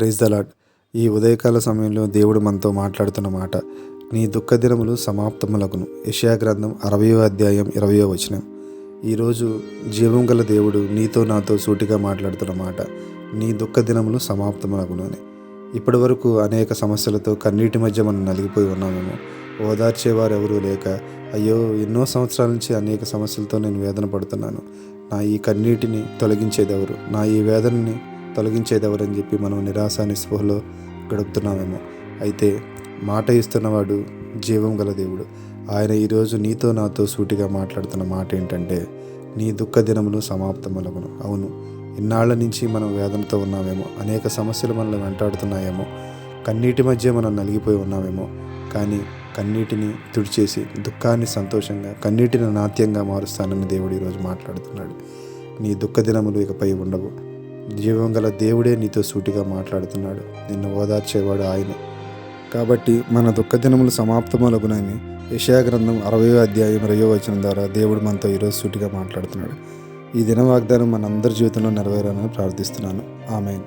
Praise the Lord ఈ ఉదయకాల సమయంలో దేవుడు మనతో మాట్లాడుతున్న మాట నీ దుఃఖ దినములు సమాప్తములగును. యషయా గ్రంథం అరవయో అధ్యాయం ఇరవయో వచనం. ఈరోజు జీవం గల దేవుడు నీతో నాతో సూటిగా మాట్లాడుతున్న మాట నీ దుఃఖ దినములు సమాప్తములగును అని. ఇప్పటి వరకు అనేక సమస్యలతో కన్నీటి మధ్య మనం నలిగిపోయి ఉన్నామేమో. ఓదార్చేవారు ఎవరూ లేక అయ్యో ఎన్నో సంవత్సరాల నుంచి అనేక సమస్యలతో నేను వేదన పడుతున్నాను. నా ఈ కన్నీటిని తొలగించేదెవరు? నా ఈ వేదనని తొలగించేదెవరని చెప్పి మనం నిరాశ నిస్పృహలో గడుపుతున్నామేమో. అయితే మాట ఇస్తున్నవాడు జీవం గల దేవుడు. ఆయన ఈరోజు నీతో నాతో సూటిగా మాట్లాడుతున్న మాట ఏంటంటే నీ దుఃఖ దినములు సమాప్తములగును అవును ఇన్నాళ్ళ నుంచి మనం వేదనతో ఉన్నామేమో అనేక సమస్యలు మనల్ని వెంటాడుతున్నాయేమో కన్నీటి మధ్య మనం నలిగిపోయి ఉన్నామేమో కానీ కన్నీటిని తుడిచేసి దుఃఖాన్ని సంతోషంగా కన్నీటిని నాట్యంగా మారుస్తానని దేవుడు ఈరోజు మాట్లాడుతున్నాడు. నీ దుఃఖ దినములు ఇకపై ఉండవు. జీవం గల దేవుడే నీతో సూటిగా మాట్లాడుతున్నాడు. నిన్ను ఓదార్చేవాడు ఆయన. కాబట్టి మన దుఃఖ దినములు సమాప్తములగునని యెషయా గ్రంథం అరవయో అధ్యాయం ఇరవయో వచనం ద్వారా దేవుడు మనతో ఈరోజు సూటిగా మాట్లాడుతున్నాడు. ఈ దిన వాగ్దానం మనందరి జీవితంలో నెరవేరాలని ప్రార్థిస్తున్నాను. ఆమె